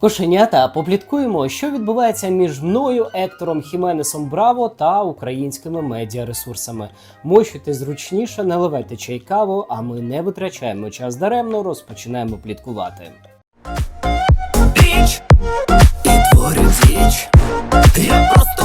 Кошенята, попліткуємо, що відбувається між мною, Ектором Хіменесом Браво та українськими медіаресурсами. Мощуйте зручніше, наливайте чай каву, а ми не витрачаємо час даремно, розпочинаємо пліткувати. Річ, діч. Я просто.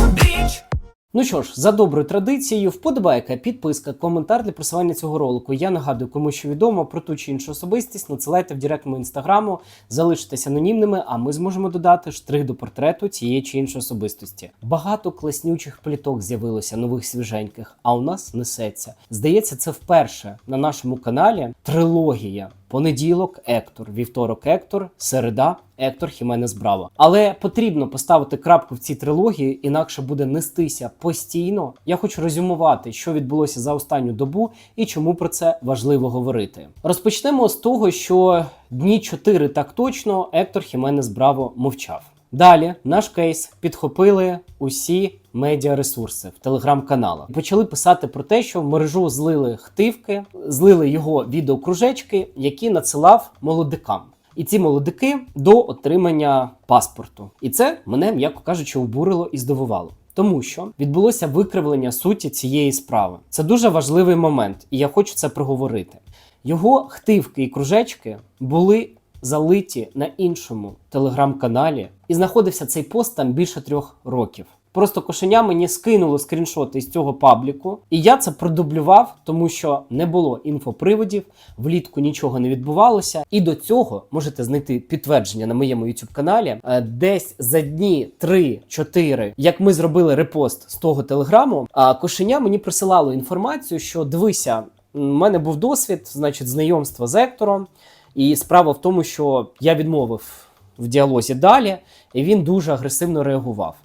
Ну що ж, за доброю традицією, вподобайка, підписка, коментар для просування цього ролику. Я нагадую, кому що відомо про ту чи іншу особистість, надсилайте в директ мого інстаграму, залишитесь анонімними, а ми зможемо додати штрих до портрету цієї чи іншої особистості. Багато класнючих пліток з'явилося нових свіженьких, а у нас несеться. Здається, це вперше на нашому каналі трилогія. Понеділок Ектор, вівторок Ектор, середа Ектор Хіменес Браво. Але потрібно поставити крапку в цій трилогії, інакше буде нестися постійно. Я хочу резюмувати, що відбулося за останню добу і чому про це важливо говорити. Розпочнемо з того, що дні 4 так точно Ектор Хіменес Браво мовчав. Далі наш кейс підхопили усі медіаресурси в телеграм-каналах. Почали писати про те, що в мережу злили хтивки, злили його відеокружечки, які надсилав молодикам. І ці молодики до отримання паспорту. І це мене, м'яко кажучи, обурило і здивувало. Тому що відбулося викривлення суті цієї справи. Це дуже важливий момент, і я хочу це проговорити. Його хтивки і кружечки були залиті на іншому телеграм-каналі, і знаходився цей пост там більше трьох років. Просто кошеня мені скинуло скріншоти із цього пабліку, і я це продублював, тому що не було інфоприводів, влітку нічого не відбувалося. І до цього можете знайти підтвердження на моєму youtube каналі. Е, Десь за дні 3-4, як ми зробили репост з того телеграму, а кошеня мені присилало інформацію, що дивися, у мене був досвід, значить, знайомства з Ектором. І справа в тому, що я відмовив в діалозі далі, і він дуже агресивно реагував.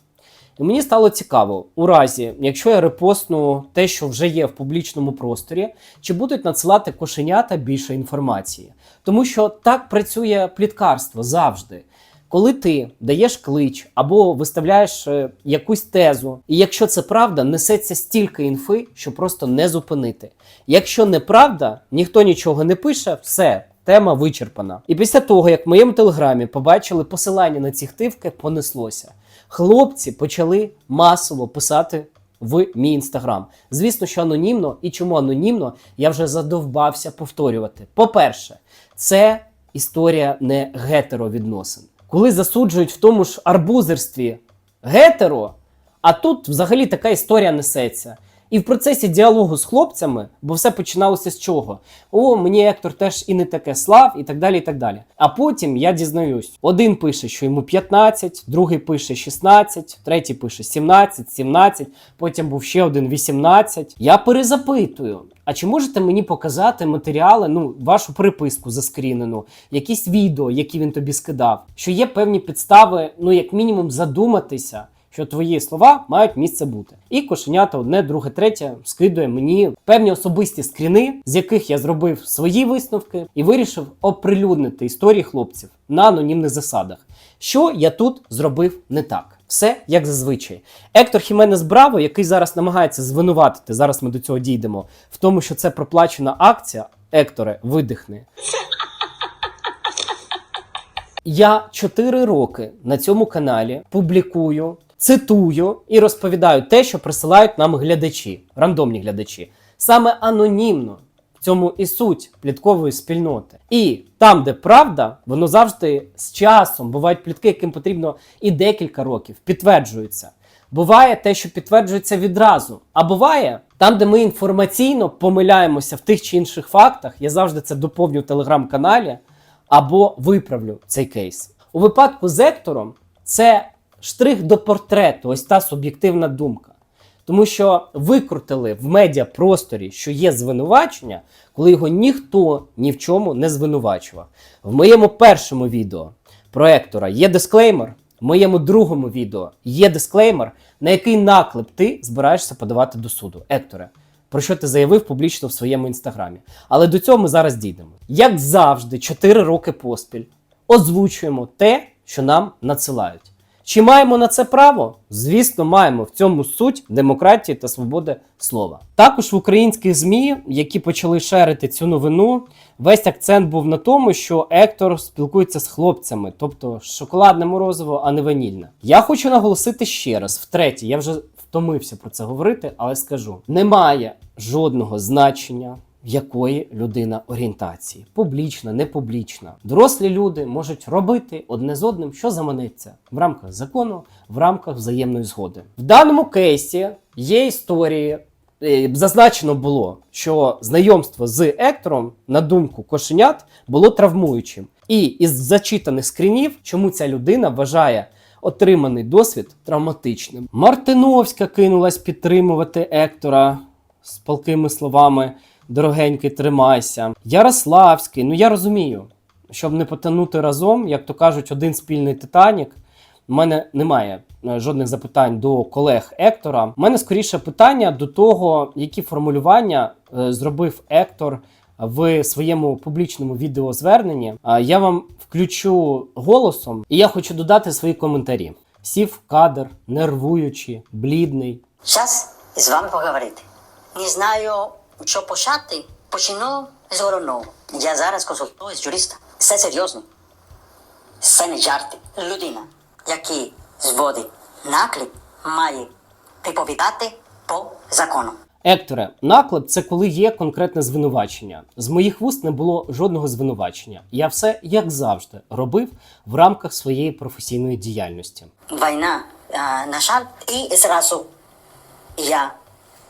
І мені стало цікаво, у разі, якщо я репостну те, що вже є в публічному просторі, чи будуть надсилати кошенята більше інформації. Тому що так працює пліткарство завжди. Коли ти даєш клич або виставляєш е, якусь тезу, і якщо це правда, несеться стільки інфи, що просто не зупинити. Якщо неправда, ніхто нічого не пише, все, тема вичерпана. І після того, як в моєму телеграмі побачили посилання на ці хтивки, понеслося. Хлопці почали масово писати в мій інстаграм. Звісно, що анонімно, і чому анонімно, я вже задовбався повторювати. По-перше, це історія не гетеровідносин. Коли засуджують в тому ж арбузерстві гетеро, а тут взагалі така історія несеться. І в процесі діалогу з хлопцями, бо все починалося з чого? О, мені Ектор теж і не таке слав, і так далі. і так далі. А потім я дізнаюсь: один пише, що йому 15, другий пише 16, третій пише 17, 17, потім був ще один 18. Я перезапитую. А чи можете мені показати матеріали, ну, вашу приписку заскрінену, якісь відео, які він тобі скидав, що є певні підстави, ну як мінімум, задуматися що твої слова мають місце бути. І кошенята одне, друге, третє скидує мені певні особисті скріни, з яких я зробив свої висновки і вирішив оприлюднити історії хлопців на анонімних засадах. Що я тут зробив не так. Все як зазвичай. Ектор Хіменес Браво, який зараз намагається звинуватити, зараз ми до цього дійдемо, в тому, що це проплачена акція. Екторе, видихни. Я 4 роки на цьому каналі публікую, цитую і розповідаю те, що присилають нам глядачі, рандомні глядачі, саме анонімно. В цьому і суть пліткової спільноти. І там, де правда, воно завжди з часом бувають плітки, яким потрібно і декілька років, підтверджуються. Буває те, що підтверджується відразу. А буває там, де ми інформаційно помиляємося в тих чи інших фактах, я завжди це доповню в телеграм-каналі або виправлю цей кейс. У випадку з Ектором це штрих до портрету, ось та суб'єктивна думка. Тому що викрутили в медіапросторі, що є звинувачення, коли його ніхто ні в чому не звинувачував. В моєму першому відео про Ектора є дисклеймер, в моєму другому відео є дисклеймер, на який наклеп ти збираєшся подавати до суду. Екторе, про що ти заявив публічно в своєму інстаграмі. Але до цього ми зараз дійдемо. Як завжди, 4 роки поспіль озвучуємо те, що нам надсилають. Чи маємо на це право? Звісно, маємо в цьому суть демократії та свободи слова. Також в українських змі, які почали шерити цю новину, весь акцент був на тому, що Ектор спілкується з хлопцями, тобто шоколадне морозиво, а не ванільне. Я хочу наголосити ще раз, втретє, я вже втомився про це говорити, але скажу: немає жодного значення. Якої людина орієнтації публічна, не публічна. Дорослі люди можуть робити одне з одним, що заманеться в рамках закону, в рамках взаємної згоди. В даному кейсі є історії. е, Зазначено було, що знайомство з Ектором, на думку кошенят, було травмуючим. І із зачитаних скрінів, чому ця людина вважає отриманий досвід травматичним. Мартиновська кинулась підтримувати Ектора з палкими словами дорогенький, тримайся. Ярославський, ну я розумію, щоб не потонути разом, як то кажуть, один спільний Титанік. У мене немає е, жодних запитань до колег Ектора. У мене скоріше питання до того, які формулювання е, зробив Ектор в своєму публічному відеозверненні. Я вам включу голосом, і я хочу додати свої коментарі. Сів кадр, нервуючи, блідний, Час з вами поговорити. Не знаю, що почати. Почну з головного. Я зараз консультую з юриста. Все серйозно. Це не жарти. Людина, який зводить наклеп, має відповідати по закону. Екторе, наклеп це коли є конкретне звинувачення. З моїх вуст не було жодного звинувачення. Я все, як завжди, робив в рамках своєї професійної діяльності. Війна, на жаль, і зразу я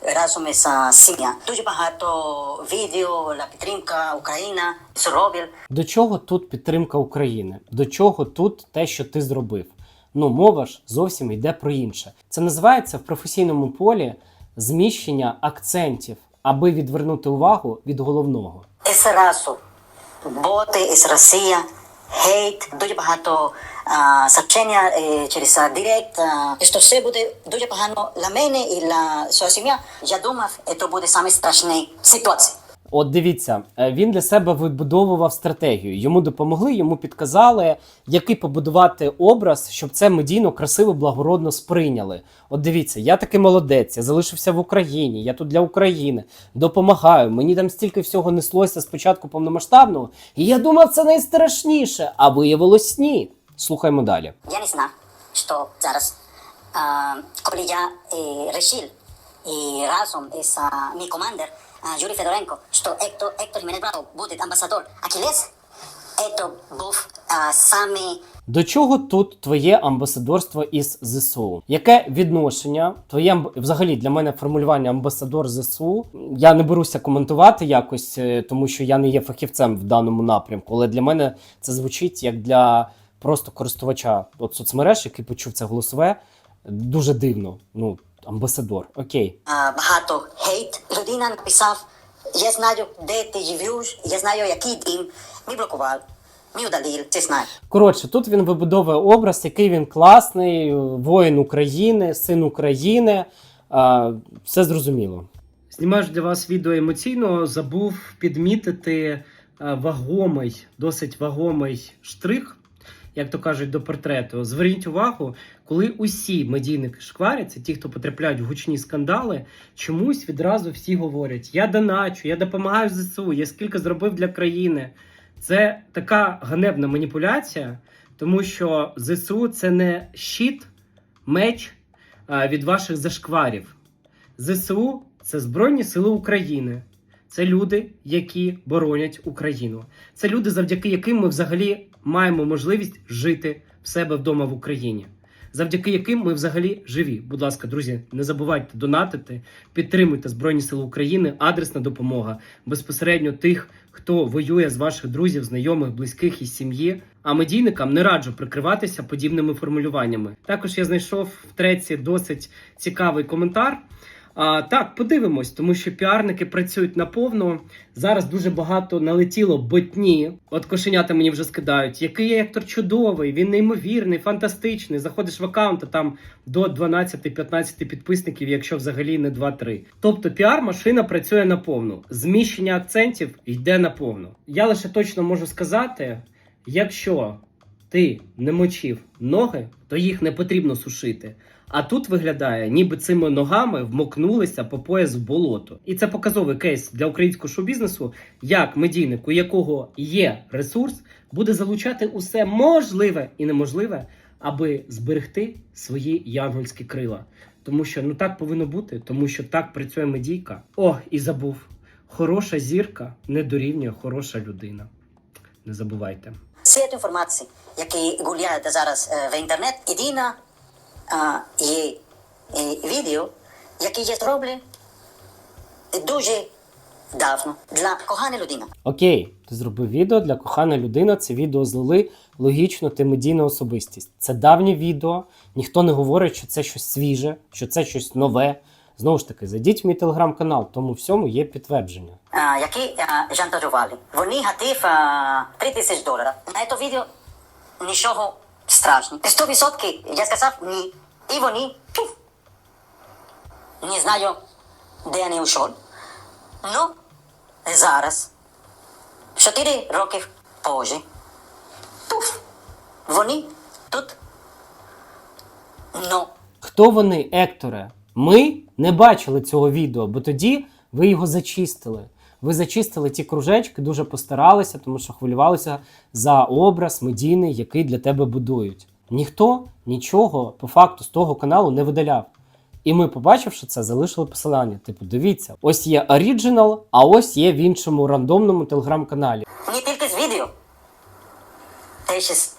разом із а, сім'я. Дуже багато відео на підтримка Україна зробив. До чого тут підтримка України? До чого тут те, що ти зробив? Ну, мова ж зовсім йде про інше. Це називається в професійному полі зміщення акцентів, аби відвернути увагу від головного. Зразу боти із Росія, хейт, дуже багато а, сообщення е, через директ. А, що все буде дуже погано для мене і для своя сім'я. Я думав, це буде саме страшна ситуація. От дивіться, е, він для себе вибудовував стратегію. Йому допомогли, йому підказали, який побудувати образ, щоб це медійно, красиво, благородно сприйняли. От дивіться, я таки молодець, я залишився в Україні, я тут для України, допомагаю. Мені там стільки всього неслося з початку повномасштабного, і я думав, це найстрашніше, а виявилось ні. Слухаймо далі. Я не знав, що зараз, а, коли я е, решив і разом із мій командир а, Юрій Федоренко, що Ектор, Ектор Хіменес Браво буде амбасадор Акілес, це був а, саме До чого тут твоє амбасадорство із ЗСУ? Яке відношення? Твоє взагалі для мене формулювання амбасадор ЗСУ? Я не беруся коментувати якось, е, тому що я не є фахівцем в даному напрямку. Але для мене це звучить як для просто користувача от соцмереж, який почув це голосове. Дуже дивно. Ну, амбасадор. Окей. а, багато хейт. Людина написав, я знаю, де ти живеш, я знаю, який дім. Ми блокували, ми удалили, це знаю. Коротше, тут він вибудовує образ, який він класний, воїн України, син України. А, все зрозуміло. Знімаєш для вас відео емоційно, забув підмітити вагомий, досить вагомий штрих, як то кажуть, до портрету. Зверніть увагу, коли усі медійники шкваряться, ті, хто потрапляють в гучні скандали, чомусь відразу всі говорять: я доначу, я допомагаю ЗСУ, я скільки зробив для країни. Це така ганебна маніпуляція, тому що ЗСУ це не щит, меч від ваших зашкварів. ЗСУ це Збройні Сили України. Це люди, які боронять Україну. Це люди, завдяки яким ми взагалі маємо можливість жити в себе вдома в Україні. Завдяки яким ми взагалі живі. Будь ласка, друзі, не забувайте донатити, підтримуйте Збройні Сили України, адресна допомога безпосередньо тих, хто воює з ваших друзів, знайомих, близьких із сім'ї. А медійникам не раджу прикриватися подібними формулюваннями. Також я знайшов в треці досить цікавий коментар. А, так, подивимось, тому що піарники працюють наповно. Зараз дуже багато налетіло ботні. От кошенята мені вже скидають. Який актор чудовий, він неймовірний, фантастичний. Заходиш в аккаунт, а там до 12-15 підписників, якщо взагалі не 2-3. Тобто піар-машина працює наповну. Зміщення акцентів йде наповну. Я лише точно можу сказати, якщо ти не мочив ноги, то їх не потрібно сушити. А тут виглядає, ніби цими ногами вмокнулися по пояс в болото. І це показовий кейс для українського шоу-бізнесу, як медійник, у якого є ресурс, буде залучати усе можливе і неможливе, аби зберегти свої янгольські крила. Тому що ну так повинно бути, тому що так працює медійка. О, і забув. Хороша зірка не дорівнює хороша людина. Не забувайте. Світ інформації, який гуляє зараз е, в інтернет, єдине а, є відео, яке я зроблю дуже давно для коханої людини. Окей, ти зробив відео для кохана людина. Це відео злили. Логічно, ти медійна особистість. Це давнє відео. Ніхто не говорить, що це щось свіже, що це щось нове. Знову ж таки, зайдіть в мій телеграм-канал, тому всьому є підтвердження. а, які а, шантажували. Вони а, 3 тисячі доларів. На це відео нічого страшного. 100% я сказав ні. І вони пуф. Не знаю, де вони ушов. Ну, зараз, 4 роки позже, пуф, вони тут. Ну, Хто вони, Екторе? Ми не бачили цього відео, бо тоді ви його зачистили. Ви зачистили ті кружечки, дуже постаралися, тому що хвилювалися за образ медійний, який для тебе будують. Ніхто нічого по факту з того каналу не видаляв. І ми, побачивши це, залишили посилання. Типу, дивіться, ось є оріджинал, а ось є в іншому рандомному телеграм-каналі. не тільки з відео. Теж із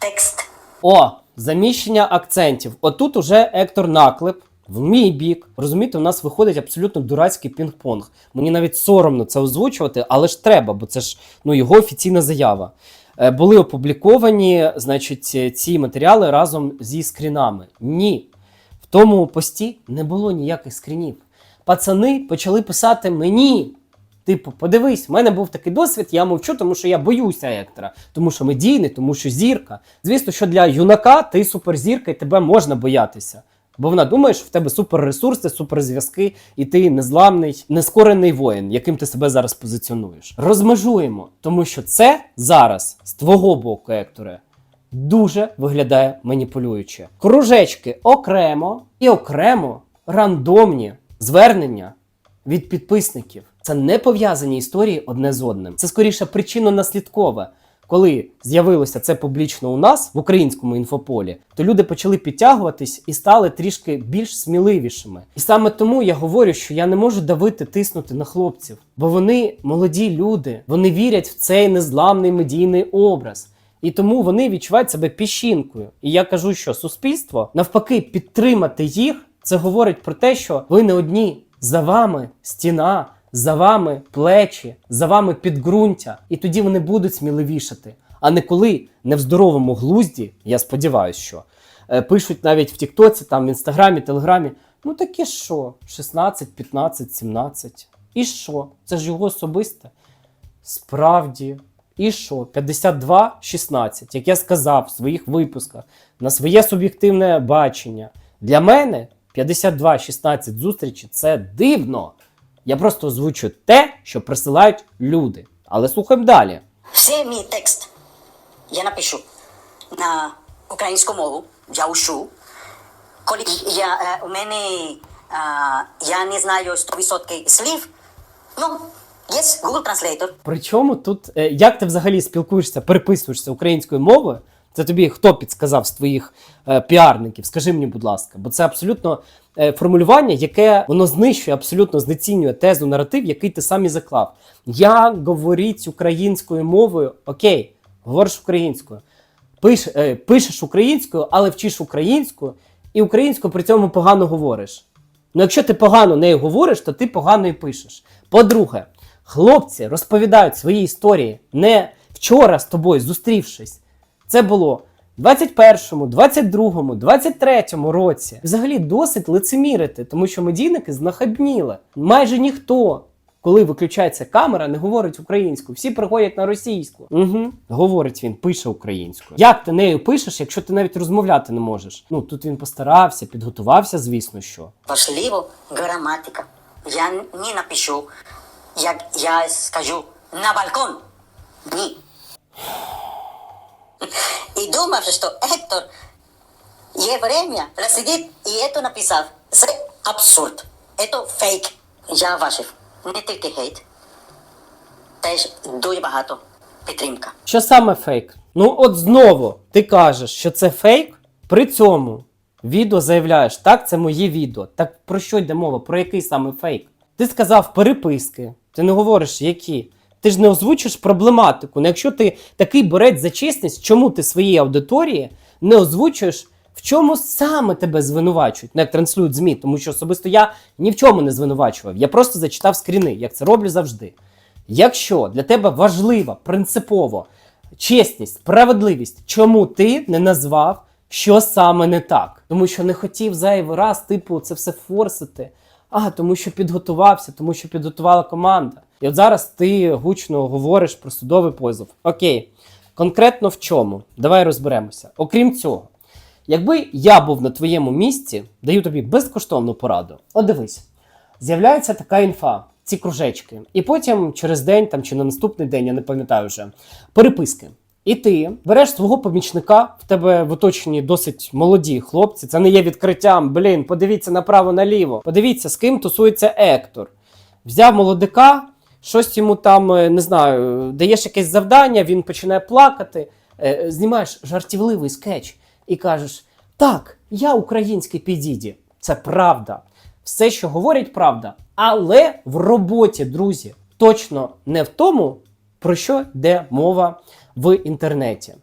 текст. О, заміщення акцентів. Отут уже Ектор наклеп в мій бік. Розумієте, у нас виходить абсолютно дурацький пінг-понг. Мені навіть соромно це озвучувати, але ж треба, бо це ж ну, його офіційна заява. Е, Були опубліковані, значить, ці- ці матеріали разом зі скрінами. Ні. В тому пості не було ніяких скрінів. Пацани почали писати мені. Типу, подивись, в мене був такий досвід, я мовчу, тому що я боюся Ектора, тому що медійний, тому що зірка. Звісно, що для юнака ти суперзірка і тебе можна боятися. Бо вона думає, що в тебе суперресурси, суперзв'язки, і ти незламний, нескорений воїн, яким ти себе зараз позиціонуєш. Розмежуємо, тому що це зараз з твого боку, Екторе, дуже виглядає маніпулююче. Кружечки окремо і окремо рандомні звернення від підписників. Це не пов'язані історії одне з одним. Це скоріше причинно-наслідкове. Коли з'явилося це публічно у нас в українському інфополі, то люди почали підтягуватись і стали трішки більш сміливішими. І саме тому я говорю, що я не можу давити тиснути на хлопців, бо вони молоді люди, вони вірять в цей незламний медійний образ. І тому вони відчувають себе піщинкою. І я кажу, що суспільство навпаки підтримати їх. Це говорить про те, що ви не одні за вами стіна, за вами плечі, за вами підґрунтя, і тоді вони будуть сміливішати. А не коли не в здоровому глузді, я сподіваюся, що е, пишуть навіть в Тіктоці, там в інстаграмі, телеграмі. Ну таке що? 16, 15, 17. І що? Це ж його особисте. Справді. І що? 52, 16, як я сказав в своїх випусках, на своє суб'єктивне бачення. Для мене 52, 16 зустрічі це дивно. Я просто озвучу те, що присилають люди. Але слухаємо далі. Все мій текст я напишу на українську мову, я ушу. Коли я, е, у мене е, я не знаю 100% слів, ну, є Google Translator. Причому тут, е, як ти взагалі спілкуєшся, переписуєшся українською мовою? Це тобі хто підсказав з твоїх е, піарників? Скажи мені, будь ласка, бо це абсолютно е, формулювання, яке воно знищує, абсолютно знецінює тезу, наратив, який ти сам і заклав. Я говоріть українською мовою, окей, говориш українською. Пиш, е, пишеш українською, але вчиш українською, і українською при цьому погано говориш. Ну, якщо ти погано нею говориш, то ти погано і пишеш. По-друге, хлопці розповідають свої історії не вчора з тобою зустрівшись. Це було в 21-му, 22-му, 23-му році. Взагалі досить лицемірити, тому що медійники знахабніли. Майже ніхто, коли виключається камера, не говорить українською. Всі приходять на російську. Угу. Говорить він, пише українською. Як ти нею пишеш, якщо ти навіть розмовляти не можеш? Ну тут він постарався, підготувався, звісно, що. Важливо граматика. Я не напишу, як я скажу на балкон. Ні. И думав, что Эктор є время сидить і это написав. Це абсурд. Это фейк. Я важив. Не тільки хейт. Теж дуже багато підтримка. Що саме фейк? Ну, от знову ти кажеш, що це фейк, при цьому відео заявляєш, так, це моє відео. Так про що йде мова? Про який саме фейк? Ти сказав переписки, ти не говориш які. Ти ж не озвучиш проблематику. Ну, якщо ти такий борець за чесність, чому ти своїй аудиторії не озвучуєш, в чому саме тебе звинувачують, ну, як транслюють ЗМІ, тому що особисто я ні в чому не звинувачував. Я просто зачитав скріни, як це роблю завжди. Якщо для тебе важлива принципово чесність, справедливість, чому ти не назвав, що саме не так? Тому що не хотів зайвий раз, типу, це все форсити. А, тому що підготувався, тому що підготувала команда. І от зараз ти гучно говориш про судовий позов. Окей, конкретно в чому? Давай розберемося. Окрім цього, якби я був на твоєму місці, даю тобі безкоштовну пораду. От дивись, з'являється така інфа, ці кружечки, і потім через день там чи на наступний день, я не пам'ятаю вже, переписки. І ти береш свого помічника, в тебе в оточенні досить молоді хлопці. Це не є відкриттям. Блін, подивіться направо-наліво. Подивіться, з ким тусується Ектор. Взяв молодика, щось йому там е, не знаю, даєш якесь завдання, він починає плакати, е, знімаєш жартівливий скетч і кажеш: Так, я український підіді. Це правда. Все, що говорять, правда. Але в роботі, друзі, точно не в тому, про що йде мова в інтернеті.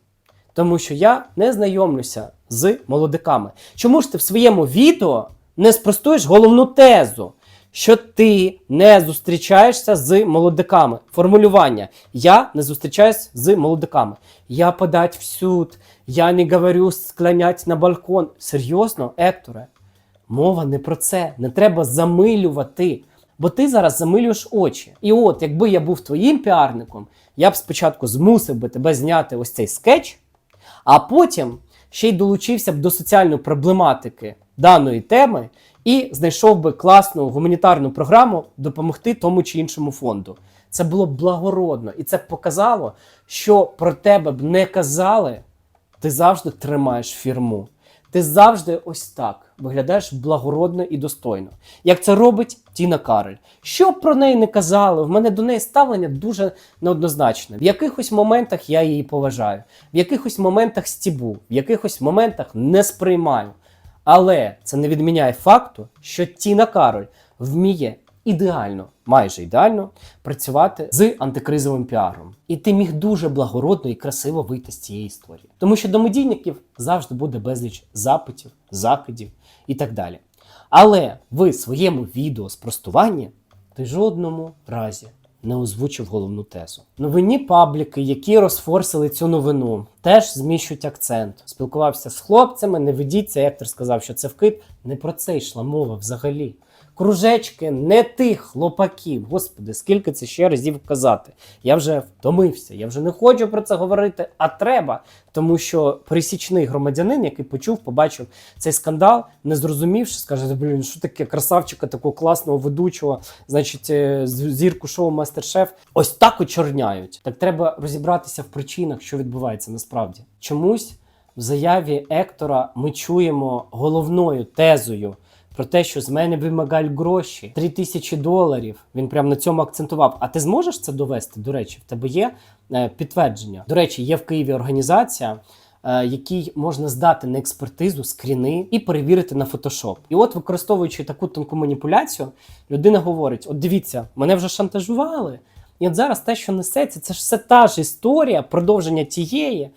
Тому що я не знайомлюся з молодиками. Чому ж ти в своєму відео не спростуєш головну тезу, що ти не зустрічаєшся з молодиками? Формулювання: я не зустрічаюсь з молодиками. Я подать в суд, я не говорю склонять на балкон. Серйозно, Екторе? Мова не про це. Не треба замилювати. Бо ти зараз замилюєш очі. І от, якби я був твоїм піарником, я б спочатку змусив би тебе зняти ось цей скетч, а потім ще й долучився б до соціальної проблематики даної теми і знайшов би класну гуманітарну програму допомогти тому чи іншому фонду. Це було благородно, і це показало, що про тебе б не казали, ти завжди тримаєш фірму. Ти завжди ось так виглядаєш благородно і достойно. Як це робить Тіна Карель. Що б про неї не казали, в мене до неї ставлення дуже неоднозначне. В якихось моментах я її поважаю, в якихось моментах стібу, в якихось моментах не сприймаю. Але це не відміняє факту, що Тіна Кароль вміє ідеально, майже ідеально працювати з антикризовим піаром. І ти міг дуже благородно і красиво вийти з цієї історії. Тому що до медійників завжди буде безліч запитів, закидів і так далі. Але в своєму відео спростуванні ти жодному разі не озвучив головну тезу. Новинні пабліки, які розфорсили цю новину, теж зміщують акцент. Спілкувався з хлопцями, не ведіться, Ектор сказав, що це вкид. Не про це йшла мова взагалі. Кружечки не тих хлопаків. Господи, скільки це ще разів казати. Я вже втомився, я вже не хочу про це говорити, а треба. Тому що пересічний громадянин, який почув, побачив цей скандал, не зрозумівши, скаже: блін, що таке красавчика, такого класного ведучого, значить, е, зірку шоу Мастер-Шеф. Ось так очорняють. Так треба розібратися в причинах, що відбувається насправді. Чомусь в заяві Ектора ми чуємо головною тезою про те, що з мене вимагають гроші 3 тисячі доларів. Він прямо на цьому акцентував. А ти зможеш це довести? До речі, в тебе є е, підтвердження. До речі, є в Києві організація. е, Який можна здати на експертизу скріни і перевірити на фотошоп. І от, використовуючи таку тонку маніпуляцію, людина говорить: от дивіться, мене вже шантажували. І от зараз те, що несеться, це ж все та ж історія, продовження тієї.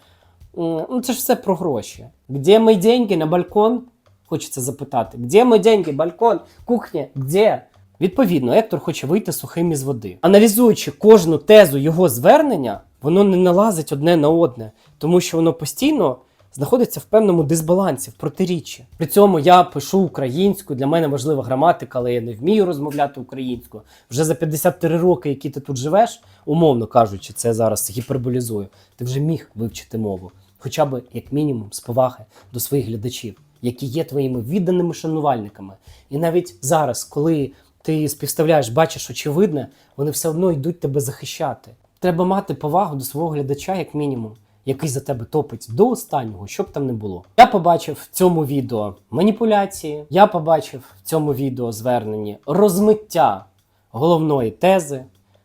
Ну, це ж все про гроші. Де мої деньги на балкон? Хочеться запитати, де мої деньги, балкон, кухня, де? Відповідно, Ектор хоче вийти сухим із води. Аналізуючи кожну тезу його звернення, воно не налазить одне на одне, тому що воно постійно знаходиться в певному дисбалансі, в протиріччі. При цьому я пишу українською, для мене важлива граматика, але я не вмію розмовляти українською. Вже за 53 роки, які ти тут живеш, умовно кажучи, це зараз гіперболізую. Ти вже міг вивчити мову, хоча б як мінімум з поваги до своїх глядачів, які є твоїми відданими шанувальниками. І навіть зараз, коли ти співставляєш, бачиш очевидне, вони все одно йдуть тебе захищати. Треба мати повагу до свого глядача, як мінімум. який за тебе топить до останнього, що б там не було. Я побачив в цьому відео маніпуляції, я побачив в цьому відео зверненні розмиття головної тези,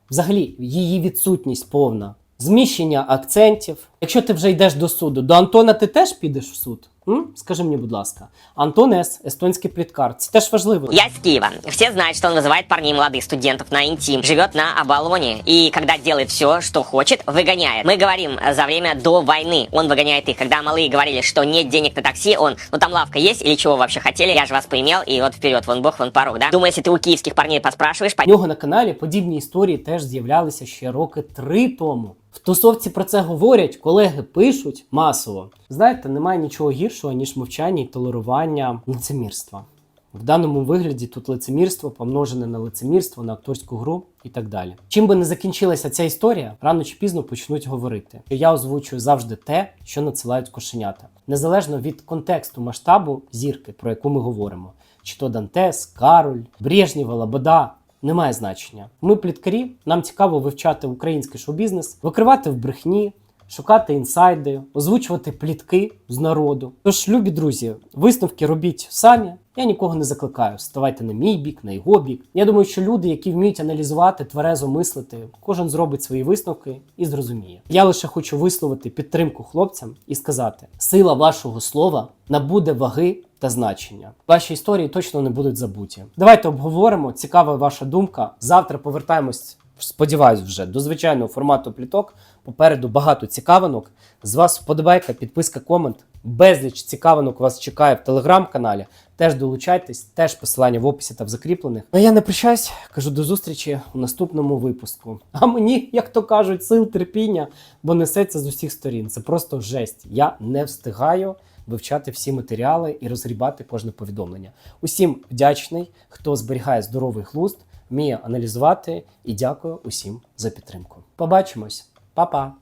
взагалі її відсутність повна, зміщення акцентів. Якщо ти вже йдеш до суду, до Антона ти теж підеш в суд? М? Скажи мені, будь ласка, Антон С, естонський пліткар, це теж важливо. Я с Киева. Все знают, что он вызывает парней молодых студентов на интим, живет на Абалоне и когда делает все, что хочет, выгоняет. Мы говорим э, за время до войны, он выгоняет их. Когда малые говорили, что нет денег на такси, он, ну там лавка есть или чего вообще хотели, я же вас поимел, и вот вперед, вон бог, вон порог, да? Думаю, если ты у киевских парней поспрашиваешь, У нього на каналі подібні історії теж з'являлися ще роки три тому. В тусовці про це говорять, колеги пишуть масово. Знаєте, немає нічого гіршого, ніж мовчання і толерування лицемірства. В даному вигляді тут лицемірство помножене на лицемірство, на акторську гру і так далі. Чим би не закінчилася ця історія, рано чи пізно почнуть говорити. Я озвучую завжди те, що надсилають кошенята, незалежно від контексту масштабу зірки, про яку ми говоримо. Чи то Дантес, Кароль, Брежнєва, Немає значення. Ми пліткарі, нам цікаво вивчати український шоу-бізнес, викривати в брехні, шукати інсайди, озвучувати плітки з народу. Тож, любі друзі, висновки робіть самі. Я нікого не закликаю. Ставайте на мій бік, на його бік. Я думаю, що люди, які вміють аналізувати, тверезо мислити, кожен зробить свої висновки і зрозуміє. Я лише хочу висловити підтримку хлопцям і сказати: сила вашого слова набуде ваги та значення. Ваші історії точно не будуть забуті. Давайте обговоримо. Цікава ваша думка. Завтра повертаємось. Сподіваюсь, вже до звичайного формату пліток. Попереду багато цікавинок. З вас вподобайка, підписка, комент. Безліч цікавинок вас чекає в телеграм-каналі. Теж долучайтесь, теж посилання в описі та в закріплених. А я не прощаюсь, кажу до зустрічі у наступному випуску. А мені, як то кажуть, сил терпіння, бо несеться з усіх сторін. Це просто жесть. Я не встигаю вивчати всі матеріали і розгрібати кожне повідомлення. Усім вдячний, хто зберігає здоровий глузд, вміє аналізувати і дякую усім за підтримку. Побачимось, Па-па!